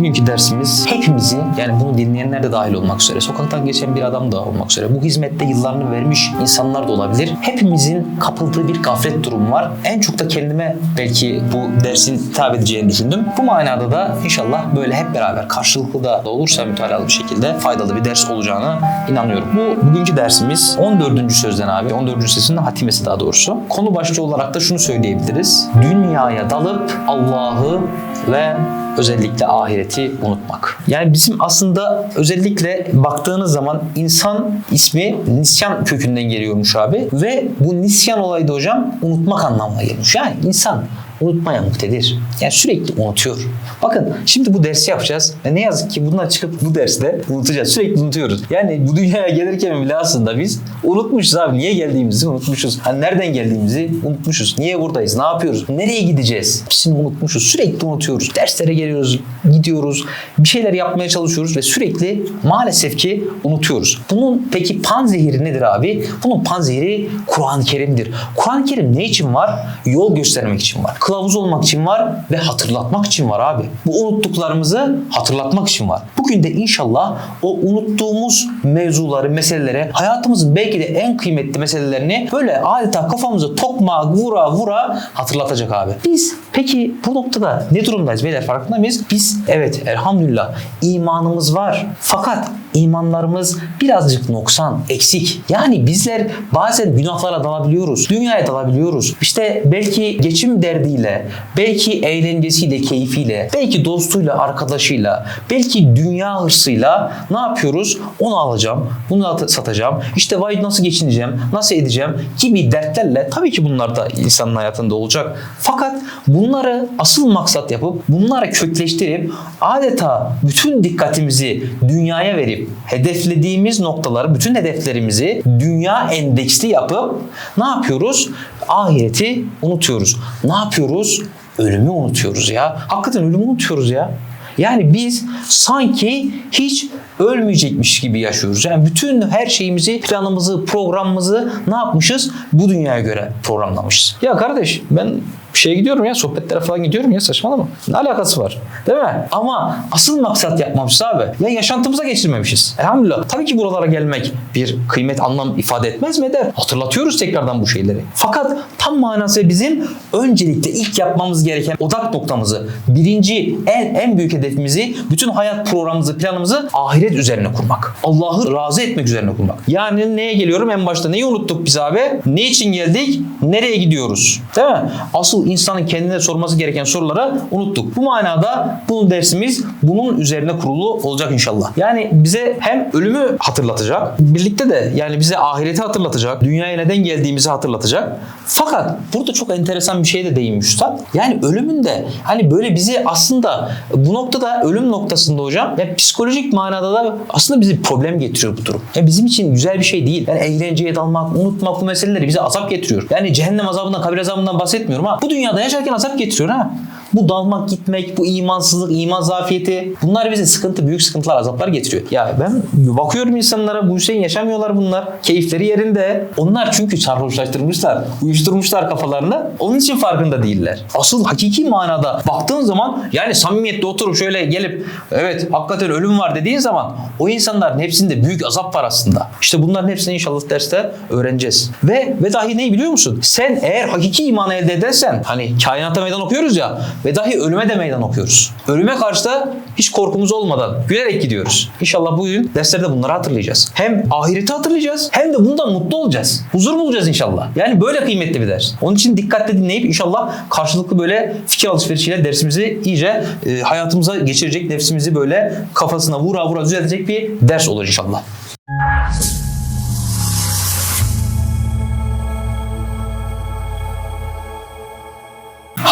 Bugünkü dersimiz hepimizin yani bunu dinleyenler de dahil olmak üzere, sokaktan geçen bir adam da olmak üzere, bu hizmette yıllarını vermiş insanlar da olabilir. Hepimizin kapıldığı bir gaflet durumu var. En çok da kendime belki bu dersin hitap edeceğini düşündüm. Bu manada da inşallah böyle hep beraber karşılıklı da olursa mütalalı bir şekilde faydalı bir ders olacağına inanıyorum. Bu bugünkü dersimiz 14. sözden abi. 14. sözün hatimesi daha doğrusu. Konu başlığı olarak da şunu söyleyebiliriz. Dünyaya dalıp Allah'ı ve özellikle ahireti unutmak. Yani bizim aslında özellikle baktığınız zaman insan ismi nisyan kökünden geliyormuş abi ve bu nisyan olayı da hocam unutmak anlamına geliyormuş. Yani insan unutmaya muktedir. Yani sürekli unutuyor. Bakın şimdi bu dersi yapacağız ve ne yazık ki bundan çıkıp bu derste unutacağız. Sürekli unutuyoruz. Yani bu dünyaya gelirken bile aslında biz unutmuşuz abi. Niye geldiğimizi unutmuşuz. Hani nereden geldiğimizi unutmuşuz. Niye buradayız? Ne yapıyoruz? Nereye gideceğiz? Hepsini unutmuşuz. Sürekli unutuyoruz. Derslere geliyoruz, gidiyoruz. Bir şeyler yapmaya çalışıyoruz ve sürekli maalesef ki unutuyoruz. Bunun peki panzehiri nedir abi? Bunun panzehiri Kur'an-ı Kerim'dir. Kur'an-ı Kerim ne için var? Yol göstermek için var. Kılavuz olmak için var ve hatırlatmak için var abi. Bu unuttuklarımızı hatırlatmak için var. Bugün de inşallah o unuttuğumuz mevzuları, meseleleri, hayatımızın belki de en kıymetli meselelerini böyle adeta kafamıza tokma, vura vura hatırlatacak abi. Biz peki bu noktada ne durumdayız beyler farkında mıyız? Biz evet elhamdülillah imanımız var. Fakat imanlarımız birazcık noksan, eksik. Yani bizler bazen günahlara dalabiliyoruz. Dünyaya dalabiliyoruz. İşte belki geçim derdiyle, belki eğlencesiyle, keyfiyle, belki dostuyla, arkadaşıyla, belki dünya hırsıyla ne yapıyoruz? Onu alacağım, bunu at- satacağım. İşte vay nasıl geçineceğim, nasıl edeceğim gibi dertlerle tabii ki bunlar da insanın hayatında olacak. Fakat bunları asıl maksat yapıp bunları kökleştirip adeta bütün dikkatimizi dünyaya verip hedeflediğimiz noktaları, bütün hedeflerimizi dünya endeksli yapıp ne yapıyoruz? Ahireti unutuyoruz. Ne yapıyoruz? Ölümü unutuyoruz ya. Hakikaten ölümü unutuyoruz ya. Yani biz sanki hiç ölmeyecekmiş gibi yaşıyoruz. Yani bütün her şeyimizi, planımızı, programımızı ne yapmışız? Bu dünyaya göre programlamışız. Ya kardeş ben bir şeye gidiyorum ya sohbetlere falan gidiyorum ya saçmalama. Ne alakası var? Değil mi? Ama asıl maksat yapmamışız abi. Ya yaşantımıza geçirmemişiz. Elhamdülillah. Tabii ki buralara gelmek bir kıymet anlam ifade etmez mi eder? Hatırlatıyoruz tekrardan bu şeyleri. Fakat tam manası bizim öncelikle ilk yapmamız gereken odak noktamızı, birinci en en büyük hedefimizi, bütün hayat programımızı, planımızı ahiret üzerine kurmak. Allah'ı razı etmek üzerine kurmak. Yani neye geliyorum en başta? Neyi unuttuk biz abi? Ne için geldik? Nereye gidiyoruz? Değil mi? Asıl insanın kendine sorması gereken soruları unuttuk. Bu manada bu dersimiz bunun üzerine kurulu olacak inşallah. Yani bize hem ölümü hatırlatacak, birlikte de yani bize ahireti hatırlatacak, dünyaya neden geldiğimizi hatırlatacak. Fakat burada çok enteresan bir şey de değinmiş Üstad. Yani ölümün de hani böyle bizi aslında bu noktada ölüm noktasında hocam ya psikolojik manada da aslında bizi problem getiriyor bu durum. Ya bizim için güzel bir şey değil. Yani eğlenceye dalmak, unutmak bu meseleleri bize azap getiriyor. Yani cehennem azabından, kabir azabından bahsetmiyorum ha. Bu dünyada yaşarken azap getiriyor ha. Bu dalmak, gitmek, bu imansızlık, iman zafiyeti bunlar bize sıkıntı, büyük sıkıntılar, azaplar getiriyor. Ya ben bakıyorum insanlara bu Hüseyin yaşamıyorlar bunlar. Keyifleri yerinde. Onlar çünkü sarhoşlaştırmışlar, uyuşturmuşlar kafalarını. Onun için farkında değiller. Asıl hakiki manada baktığın zaman yani samimiyette oturup şöyle gelip evet hakikaten ölüm var dediğin zaman o insanların hepsinde büyük azap var aslında. İşte bunların hepsini inşallah derste öğreneceğiz. Ve ve dahi neyi biliyor musun? Sen eğer hakiki imanı elde edersen hani kainata meydan okuyoruz ya ve dahi ölüme de meydan okuyoruz. Ölüme karşı da hiç korkumuz olmadan gülerek gidiyoruz. İnşallah bugün derslerde bunları hatırlayacağız. Hem ahireti hatırlayacağız hem de bundan mutlu olacağız. Huzur bulacağız inşallah. Yani böyle kıymetli bir ders. Onun için dikkatle dinleyip inşallah karşılıklı böyle fikir alışverişiyle dersimizi iyice e, hayatımıza geçirecek, nefsimizi böyle kafasına vura vura düzeltecek bir ders olur inşallah.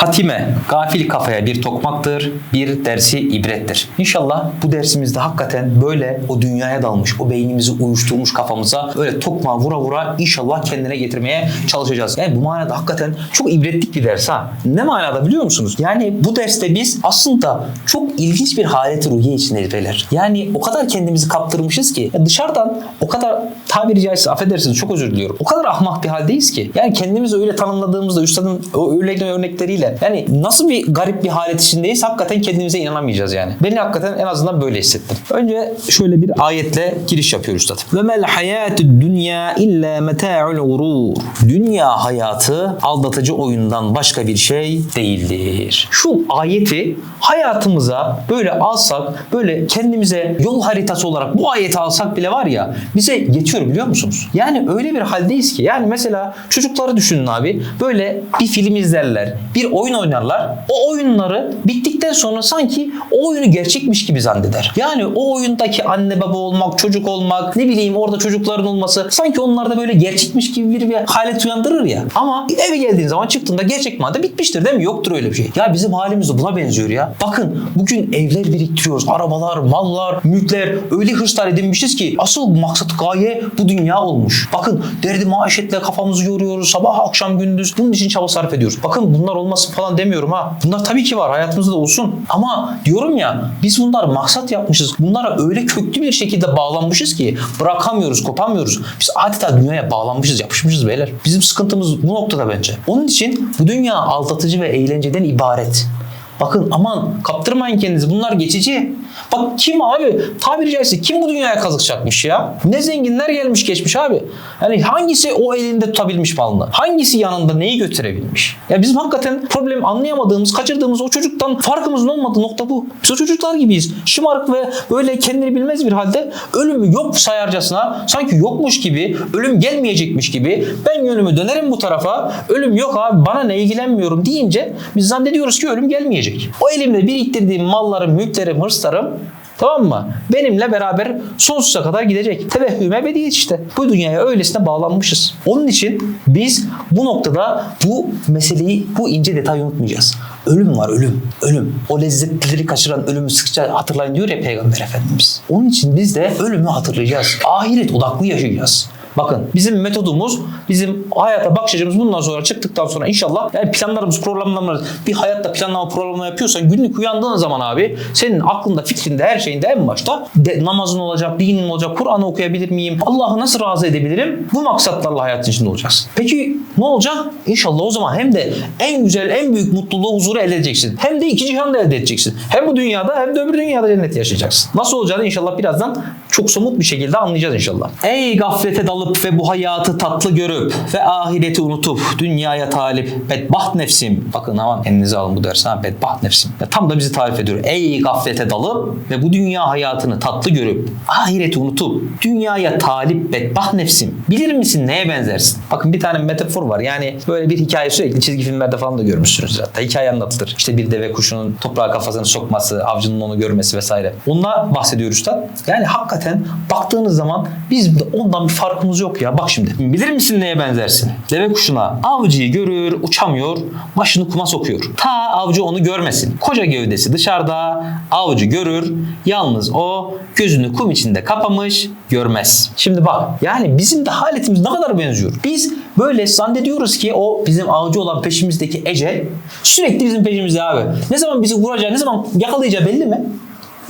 Hatime, gafil kafaya bir tokmaktır, bir dersi ibrettir. İnşallah bu dersimizde hakikaten böyle o dünyaya dalmış, o beynimizi uyuşturmuş kafamıza öyle tokma vura vura inşallah kendine getirmeye çalışacağız. Yani bu manada hakikaten çok ibretlik bir ders ha. Ne manada biliyor musunuz? Yani bu derste biz aslında çok ilginç bir haleti ruhiye içindeyiz beyler. Yani o kadar kendimizi kaptırmışız ki dışarıdan o kadar tabiri caizse affedersiniz çok özür diliyorum. O kadar ahmak bir haldeyiz ki. Yani kendimizi öyle tanımladığımızda üstadın öyle örnekleriyle Yani nasıl bir garip bir halet içindeyiz hakikaten kendimize inanamayacağız yani. Beni hakikaten en azından böyle hissettim. Önce şöyle bir ayetle giriş yapıyor üstad. Ve mel hayatü dünya illa meta'ul gurur. Dünya hayatı aldatıcı oyundan başka bir şey değildir. Şu ayeti hayatımıza böyle alsak, böyle kendimize yol haritası olarak bu ayeti alsak bile var ya bize yetiyor biliyor musunuz? Yani öyle bir haldeyiz ki yani mesela çocukları düşünün abi böyle bir film izlerler, bir oyun oynarlar. O oyunları bittikten sonra sanki o oyunu gerçekmiş gibi zanneder. Yani o oyundaki anne baba olmak, çocuk olmak, ne bileyim orada çocukların olması sanki onlarda böyle gerçekmiş gibi bir, bir halet uyandırır ya. Ama eve geldiğin zaman çıktığında gerçek manada bitmiştir değil mi? Yoktur öyle bir şey. Ya bizim halimiz de buna benziyor ya. Bakın bugün evler biriktiriyoruz. Arabalar, mallar, mülkler öyle hırslar edinmişiz ki asıl maksat gaye bu dünya olmuş. Bakın derdi maaşetle kafamızı yoruyoruz. Sabah akşam gündüz bunun için çaba sarf ediyoruz. Bakın bunlar olmasın falan demiyorum ha. Bunlar tabii ki var hayatımızda da olsun. Ama diyorum ya biz bunlar maksat yapmışız. Bunlara öyle köklü bir şekilde bağlanmışız ki bırakamıyoruz, kopamıyoruz. Biz adeta dünyaya bağlanmışız, yapışmışız beyler. Bizim sıkıntımız bu noktada bence. Onun için bu dünya aldatıcı ve eğlenceden ibaret. Bakın aman kaptırmayın kendinizi bunlar geçici. Bak kim abi tabiri caizse kim bu dünyaya kazık çakmış ya? Ne zenginler gelmiş geçmiş abi. Yani hangisi o elinde tutabilmiş malını? Hangisi yanında neyi götürebilmiş? Ya bizim hakikaten problem anlayamadığımız, kaçırdığımız o çocuktan farkımızın olmadığı nokta bu. Biz o çocuklar gibiyiz. Şımarık ve böyle kendini bilmez bir halde ölümü yok sayarcasına sanki yokmuş gibi, ölüm gelmeyecekmiş gibi ben yönümü dönerim bu tarafa. Ölüm yok abi bana ne ilgilenmiyorum deyince biz zannediyoruz ki ölüm gelmeyecek. O elimde biriktirdiğim mallarım, mülklerim, hırslarım Tamam mı? Benimle beraber sonsuza kadar gidecek. Tevehhüm ebediyet işte. Bu dünyaya öylesine bağlanmışız. Onun için biz bu noktada bu meseleyi, bu ince detayı unutmayacağız. Ölüm var ölüm. Ölüm. O lezzetleri kaçıran ölümü sıkça hatırlayın diyor ya Peygamber Efendimiz. Onun için biz de ölümü hatırlayacağız. Ahiret odaklı yaşayacağız. Bakın bizim metodumuz, bizim hayata bakış açımız bundan sonra çıktıktan sonra inşallah yani planlarımız, programlarımız bir hayatta planlama programlama yapıyorsan günlük uyandığın zaman abi senin aklında, fikrinde, her şeyinde en başta de, namazın olacak, dinin olacak, Kur'an'ı okuyabilir miyim? Allah'ı nasıl razı edebilirim? Bu maksatlarla hayatın içinde olacaksın. Peki ne olacak? İnşallah o zaman hem de en güzel, en büyük mutluluğu, huzuru elde edeceksin. Hem de iki cihanda elde edeceksin. Hem bu dünyada hem de öbür dünyada cennet yaşayacaksın. Nasıl olacağını inşallah birazdan çok somut bir şekilde anlayacağız inşallah. Ey gaflete dalıp ve bu hayatı tatlı görüp ve ahireti unutup dünyaya talip bedbaht nefsim. Bakın aman kendinize alın bu dersi ha bedbaht nefsim. Ya tam da bizi tarif ediyor. Ey gaflete dalıp ve bu dünya hayatını tatlı görüp ahireti unutup dünyaya talip bedbaht nefsim. Bilir misin neye benzersin? Bakın bir tane metafor var. Yani böyle bir hikaye sürekli çizgi filmlerde falan da görmüşsünüz hatta. Hikaye anlatılır. İşte bir deve kuşunun toprağa kafasını sokması, avcının onu görmesi vesaire. Onunla bahsediyor üstad. Yani hakikaten baktığınız zaman biz de ondan bir farkımız yok ya. Bak şimdi. Bilir misin neye benzersin? Deve kuşuna avcıyı görür, uçamıyor, başını kuma sokuyor. Ta avcı onu görmesin. Koca gövdesi dışarıda, avcı görür, yalnız o gözünü kum içinde kapamış, görmez. Şimdi bak yani bizim de haletimiz ne kadar benziyor. Biz böyle zannediyoruz ki o bizim avcı olan peşimizdeki ecel sürekli bizim peşimizde abi. Ne zaman bizi vuracağı, ne zaman yakalayacağı belli mi?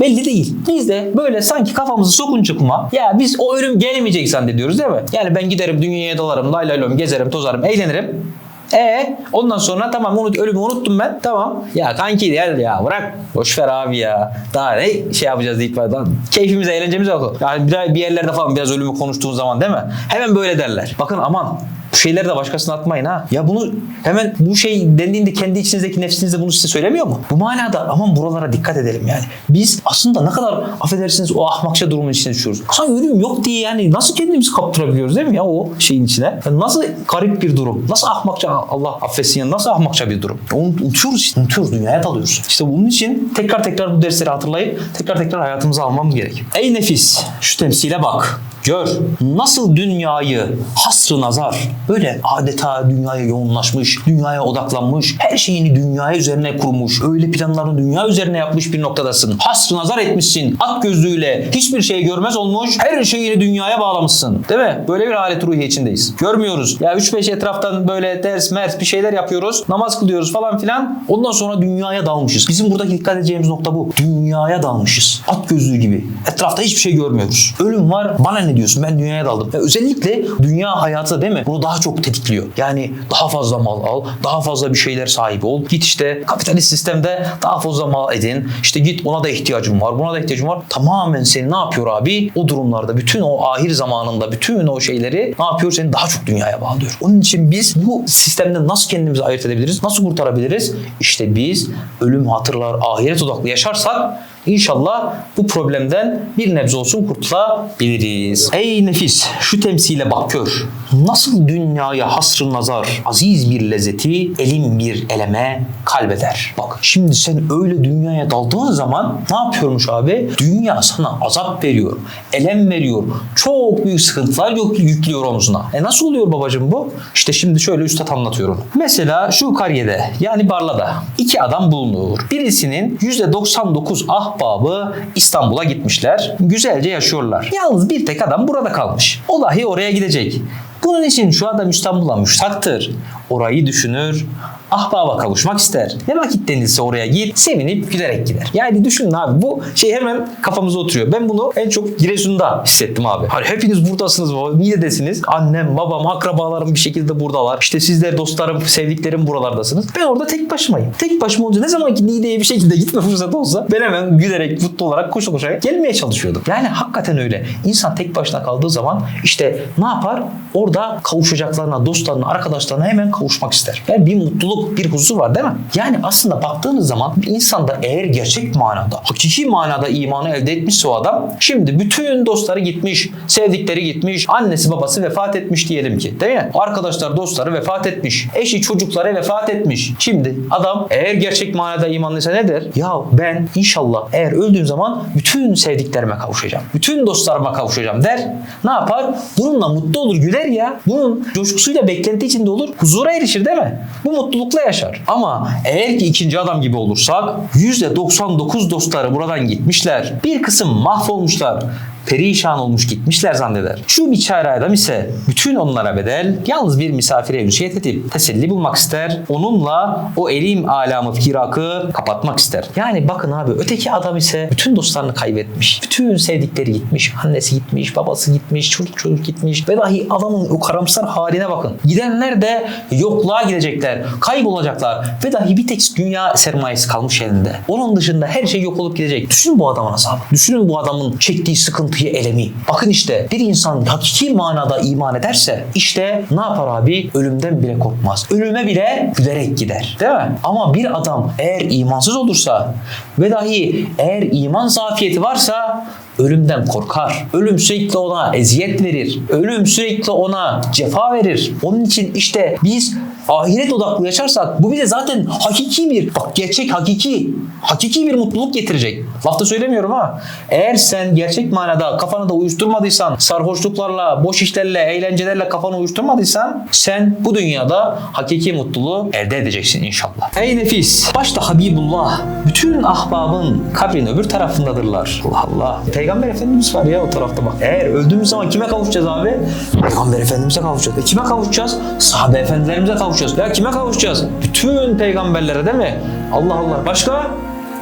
Belli değil. Biz de böyle sanki kafamızı sokunca kuma ya biz o ölüm gelmeyecek zannediyoruz değil mi? Yani ben giderim dünyaya dolarım, lay lay lom gezerim, tozarım, eğlenirim. E ondan sonra tamam unut, ölümü unuttum ben. Tamam. Ya kanki gel ya bırak. Boş ver abi ya. Daha ne şey yapacağız deyip daha keyfimize eğlencemize bakalım. Yani bir, bir yerlerde falan biraz ölümü konuştuğun zaman değil mi? Hemen böyle derler. Bakın aman bu şeyleri de başkasına atmayın ha. Ya bunu hemen bu şey dendiğinde kendi içinizdeki nefsiniz de bunu size söylemiyor mu? Bu manada aman buralara dikkat edelim yani. Biz aslında ne kadar affedersiniz o ahmakça durumun içine düşüyoruz. Sanki ölüm yok diye yani nasıl kendimizi kaptırabiliyoruz değil mi ya o şeyin içine? Yani nasıl garip bir durum. Nasıl ahmakça Allah affetsin ya nasıl ahmakça bir durum. Onu unutuyoruz işte. Unutuyoruz dünyaya dalıyoruz. İşte bunun için tekrar tekrar bu dersleri hatırlayıp tekrar tekrar hayatımıza almamız gerek. Ey nefis şu temsile bak. Gör nasıl dünyayı hasrı nazar böyle adeta dünyaya yoğunlaşmış, dünyaya odaklanmış, her şeyini dünyaya üzerine kurmuş, öyle planlarını dünya üzerine yapmış bir noktadasın. Hasrı nazar etmişsin, ak gözlüğüyle hiçbir şey görmez olmuş, her şeyini dünyaya bağlamışsın. Değil mi? Böyle bir alet ruhiye içindeyiz. Görmüyoruz. Ya 3-5 etraftan böyle ders, mers bir şeyler yapıyoruz, namaz kılıyoruz falan filan. Ondan sonra dünyaya dalmışız. Bizim buradaki dikkat edeceğimiz nokta bu. Dünyaya dalmışız. At gözlüğü gibi. Etrafta hiçbir şey görmüyoruz. Ölüm var, bana ne diyorsun ben dünyaya daldım. Ve özellikle dünya hayatı değil mi? Bunu daha çok tetikliyor. Yani daha fazla mal al, daha fazla bir şeyler sahibi ol. Git işte kapitalist sistemde daha fazla mal edin. İşte git ona da ihtiyacım var, buna da ihtiyacım var. Tamamen seni ne yapıyor abi? O durumlarda bütün o ahir zamanında bütün o şeyleri ne yapıyor? Seni daha çok dünyaya bağlıyor. Onun için biz bu sistemden nasıl kendimizi ayırt edebiliriz? Nasıl kurtarabiliriz? İşte biz ölüm hatırlar, ahiret odaklı yaşarsak İnşallah bu problemden bir nebze olsun kurtulabiliriz. Ey nefis şu temsile bak gör. Nasıl dünyaya hasrı nazar, aziz bir lezzeti, elim bir eleme kalbeder. Bak şimdi sen öyle dünyaya daldığın zaman ne yapıyormuş abi? Dünya sana azap veriyor, elem veriyor, çok büyük sıkıntılar yük- yüklüyor omzuna. E nasıl oluyor babacığım bu? İşte şimdi şöyle üstad anlatıyor onu. Mesela şu karyede yani Barla'da iki adam bulunur. Birisinin %99 ahbabı İstanbul'a gitmişler. Güzelce yaşıyorlar. Yalnız bir tek adam burada kalmış. O dahi oraya gidecek. Bunun için şu adam İstanbul'a müştaktır. Orayı düşünür, ahbaba kavuşmak ister. Ne vakit denilse oraya git, sevinip gülerek gider. Yani düşünün abi bu şey hemen kafamıza oturuyor. Ben bunu en çok Giresun'da hissettim abi. Hani hepiniz buradasınız baba. Niye'desiniz? Annem, babam, akrabalarım bir şekilde buradalar. İşte sizler dostlarım, sevdiklerim buralardasınız. Ben orada tek başımayım. Tek başıma olunca ne zaman ki Niğde'ye bir şekilde gitme fırsatı olsa ben hemen gülerek, mutlu olarak koşa koşa gelmeye çalışıyordum. Yani hakikaten öyle. İnsan tek başına kaldığı zaman işte ne yapar? Orada kavuşacaklarına, dostlarına, arkadaşlarına hemen kavuşmak ister. Yani bir mutluluk, bir huzur var değil mi? Yani aslında baktığınız zaman bir insanda eğer gerçek manada, hakiki manada imanı elde etmişse o adam şimdi bütün dostları gitmiş, sevdikleri gitmiş, annesi babası vefat etmiş diyelim ki değil mi? Arkadaşlar, dostları vefat etmiş. Eşi, çocukları vefat etmiş. Şimdi adam eğer gerçek manada imanlıysa ne der? Ya ben inşallah eğer öldüğüm zaman bütün sevdiklerime kavuşacağım. Bütün dostlarıma kavuşacağım der. Ne yapar? Bununla mutlu olur, güler ya. Bunun coşkusuyla beklenti içinde olur. Huzura erişir değil mi? Bu mutlulukla yaşar. Ama eğer ki ikinci adam gibi olursak %99 dostları buradan gitmişler. Bir kısım mahvolmuşlar perişan olmuş gitmişler zanneder. Şu biçare adam ise bütün onlara bedel yalnız bir misafire ünsiyet edip teselli bulmak ister. Onunla o elim alamı firakı kapatmak ister. Yani bakın abi öteki adam ise bütün dostlarını kaybetmiş. Bütün sevdikleri gitmiş. Annesi gitmiş, babası gitmiş, çocuk çocuk gitmiş. Ve dahi adamın o karamsar haline bakın. Gidenler de yokluğa gidecekler. Kaybolacaklar. Ve dahi bir tek dünya sermayesi kalmış elinde. Onun dışında her şey yok olup gidecek. Düşünün bu adamın azabı. Düşünün bu adamın çektiği sıkıntıyı, elemi. Bakın işte bir insan hakiki manada iman ederse işte ne yapar abi? Ölümden bile korkmaz. Ölüme bile gülerek gider. Değil mi? Ama bir adam eğer imansız olursa ve dahi eğer iman zafiyeti varsa ölümden korkar. Ölüm sürekli ona eziyet verir. Ölüm sürekli ona cefa verir. Onun için işte biz ahiret odaklı yaşarsak bu bize zaten hakiki bir bak gerçek hakiki hakiki bir mutluluk getirecek. Lafta söylemiyorum ha. Eğer sen gerçek manada kafanı da uyuşturmadıysan, sarhoşluklarla, boş işlerle, eğlencelerle kafanı uyuşturmadıysan sen bu dünyada hakiki mutluluğu elde edeceksin inşallah. Ey nefis, başta Habibullah, bütün ahbabın kabrin öbür tarafındadırlar. Allah Allah. Peygamber Efendimiz var ya o tarafta bak. Eğer öldüğümüz zaman kime kavuşacağız abi? Peygamber Efendimiz'e kavuşacağız. E kime kavuşacağız? Sahabe efendilerimize kavuşacağız. Ya kime kavuşacağız? Bütün peygamberlere değil mi? Allah Allah. Başka?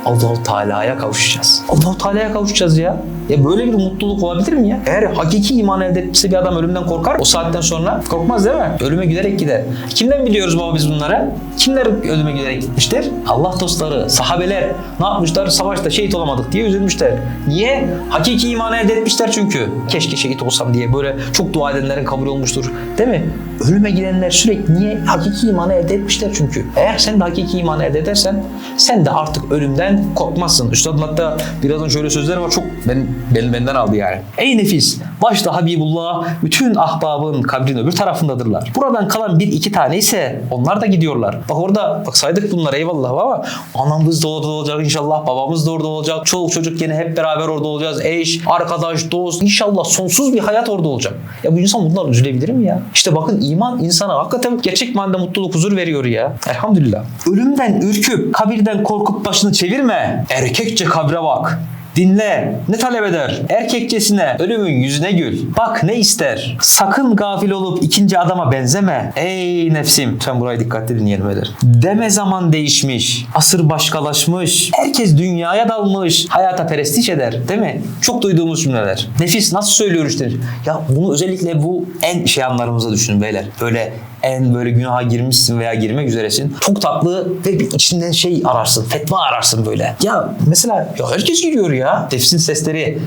Allahu Teala'ya kavuşacağız. Allahu Teala'ya kavuşacağız ya. Ya böyle bir mutluluk olabilir mi ya? Eğer hakiki iman elde etmişse bir adam ölümden korkar. O saatten sonra korkmaz değil mi? Ölüme gülerek gider. Kimden biliyoruz baba biz bunları? Kimler ölüme gülerek gitmiştir? Allah dostları, sahabeler ne yapmışlar? Savaşta şehit olamadık diye üzülmüşler. Niye? Hakiki iman elde etmişler çünkü. Keşke şehit olsam diye böyle çok dua edenlerin kabul olmuştur. Değil mi? Ölüme gidenler sürekli niye? Hakiki imanı elde etmişler çünkü. Eğer sen de hakiki imanı elde edersen sen de artık ölümden korkmazsın. Üstadın hatta birazdan şöyle sözler var çok ben, ben benden aldı yani. Ey nefis başta Habibullah bütün ahbabın kabrin öbür tarafındadırlar. Buradan kalan bir iki tane ise onlar da gidiyorlar. Bak orada bak saydık bunları eyvallah ama anamız da orada olacak inşallah babamız da orada olacak. Çoluk çocuk yine hep beraber orada olacağız. Eş, arkadaş, dost inşallah sonsuz bir hayat orada olacak. Ya bu insan bunlar üzülebilir mi ya? İşte bakın iman insana hakikaten gerçek manada mutluluk huzur veriyor ya. Elhamdülillah. Ölümden ürküp kabirden korkup başını çevirme. Erkekçe kabre bak. Dinle. Ne talep eder? Erkekçesine ölümün yüzüne gül. Bak ne ister? Sakın gafil olup ikinci adama benzeme. Ey nefsim. Lütfen burayı dikkatli dinleyelim eder. Deme zaman değişmiş. Asır başkalaşmış. Herkes dünyaya dalmış. Hayata perestiş eder. Değil mi? Çok duyduğumuz cümleler. Nefis nasıl söylüyor işte. Ya bunu özellikle bu en şey anlarımıza düşünün beyler. Böyle en böyle günaha girmişsin veya girmek üzeresin. Çok tatlı ve bir içinden şey ararsın. Fetva ararsın böyle. Ya mesela ya herkes giriyor ya. Nefsin sesleri.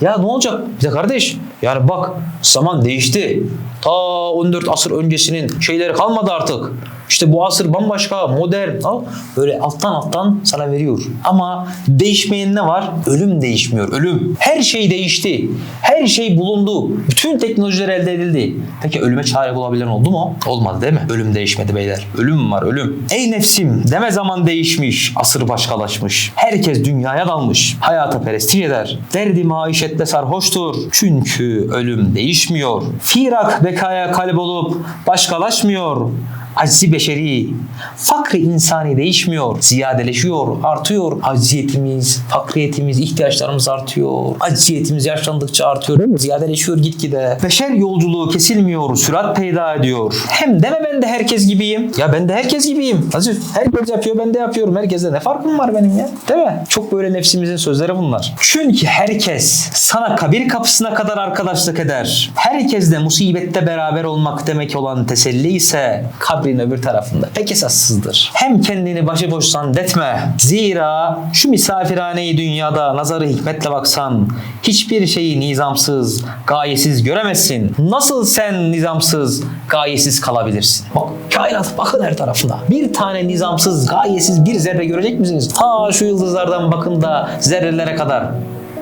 Ya ne olacak? Bir de kardeş yani bak zaman değişti. Ta 14 asır öncesinin şeyleri kalmadı artık. İşte bu asır bambaşka, modern. Al, Böyle alttan alttan sana veriyor. Ama değişmeyen ne var? Ölüm değişmiyor. Ölüm. Her şey değişti. Her şey bulundu. Bütün teknolojiler elde edildi. Peki ölüme çare bulabilen oldu mu? Olmadı değil mi? Ölüm değişmedi beyler. Ölüm var ölüm. Ey nefsim deme zaman değişmiş. Asır başkalaşmış. Herkes dünyaya dalmış. Hayata perestiş eder. Derdi maişette sarhoştur. Çünkü ölüm değişmiyor. Firak bekaya kalp olup başkalaşmıyor. Aczi beşeri, fakri insani değişmiyor, ziyadeleşiyor, artıyor. Acziyetimiz, fakriyetimiz, ihtiyaçlarımız artıyor. Acziyetimiz yaşlandıkça artıyor, ziyadeleşiyor gitgide. Beşer yolculuğu kesilmiyor, sürat peyda ediyor. Hem deme ben de herkes gibiyim. Ya ben de herkes gibiyim. Nazif, herkes yapıyor, ben de yapıyorum. Herkeste ne farkım var benim ya? Değil mi? Çok böyle nefsimizin sözleri bunlar. Çünkü herkes sana kabir kapısına kadar arkadaşlık eder. Herkesle musibette beraber olmak demek olan teselli ise kabrin öbür tarafında pek esassızdır. Hem kendini başıboş zannetme. Zira şu misafirhaneyi dünyada nazarı hikmetle baksan hiçbir şeyi nizamsız, gayesiz göremezsin. Nasıl sen nizamsız, gayesiz kalabilirsin? Bak kainat bakın her tarafına. Bir tane nizamsız, gayesiz bir zerre görecek misiniz? Ta şu yıldızlardan bakın da zerrelere kadar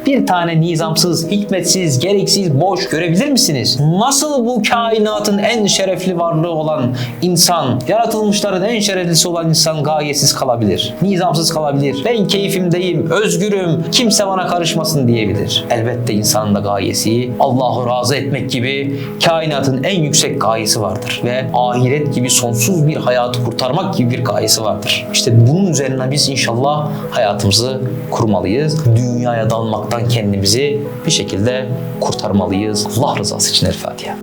bir tane nizamsız, hikmetsiz, gereksiz, boş görebilir misiniz? Nasıl bu kainatın en şerefli varlığı olan insan, yaratılmışların en şereflisi olan insan gayesiz kalabilir? Nizamsız kalabilir. Ben keyfimdeyim, özgürüm, kimse bana karışmasın diyebilir. Elbette insanın da gayesi Allah'ı razı etmek gibi kainatın en yüksek gayesi vardır. Ve ahiret gibi sonsuz bir hayatı kurtarmak gibi bir gayesi vardır. İşte bunun üzerine biz inşallah hayatımızı kurmalıyız. Dünyaya dalmaktan kendimizi bir şekilde kurtarmalıyız. Allah rızası için El Fatiha.